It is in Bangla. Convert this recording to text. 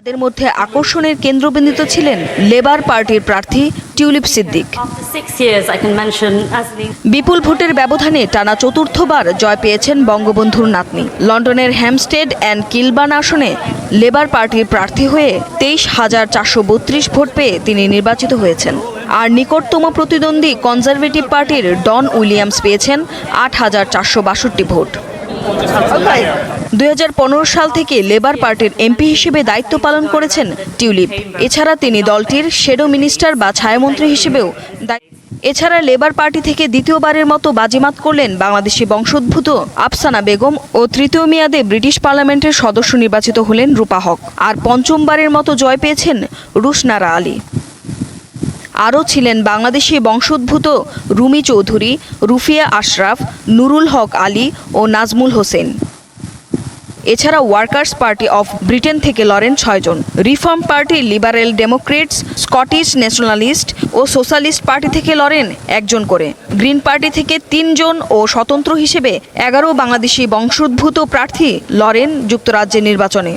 তাদের মধ্যে আকর্ষণের কেন্দ্রবিন্দুতে ছিলেন লেবার পার্টির প্রার্থী টিউলিপ সিদ্দিক। বিপুল ভোটের ব্যবধানে টানা চতুর্থবার জয় পেয়েছেন বঙ্গবন্ধুর নাতনি। লন্ডনের হ্যামস্টেড অ্যান্ড কিলবান আসনে লেবার পার্টির প্রার্থী হয়ে তেইশ হাজার চারশো বত্রিশ ভোট পেয়ে তিনি নির্বাচিত হয়েছেন। আর নিকটতম প্রতিদ্বন্দ্বী কনজারভেটিভ পার্টির ডন উইলিয়ামস পেয়েছেন আট হাজার চারশো বাষট্টি ভোট। দুই হাজার পনেরো সাল থেকে লেবার পার্টির এমপি হিসেবে দায়িত্ব পালন করেছেন টিউলিপ। এছাড়া তিনি দলটির শেডো মিনিস্টার বা ছায়ামন্ত্রী হিসেবেও এছাড়া লেবার পার্টি থেকে দ্বিতীয়বারের মতো বাজিমাত করলেন বাংলাদেশি বংশোদ্ভূত আফসানা বেগম ও তৃতীয় মেয়াদে ব্রিটিশ পার্লামেন্টের সদস্য নির্বাচিত হলেন রূপা হক। আর পঞ্চমবারের মতো জয় পেয়েছেন রুশনারা আলী। আরও ছিলেন বাংলাদেশি বংশোদ্ভূত রুমি চৌধুরী, রুফিয়া আশরাফ, নুরুল হক আলী ও নাজমুল হোসেন। এছাড়া ওয়ার্কার্স পার্টি অফ ব্রিটেন থেকে লড়েন ছয়জন। Reform Party Liberal Democrats, Scottish Nationalist ও সোশ্যালিস্ট পার্টি থেকে লড়েন একজন করে। গ্রিন পার্টি থেকে তিনজন ও স্বতন্ত্র হিসেবে এগারো বাংলাদেশি বংশোদ্ভূত প্রার্থী লড়েন যুক্তরাজ্যের নির্বাচনে।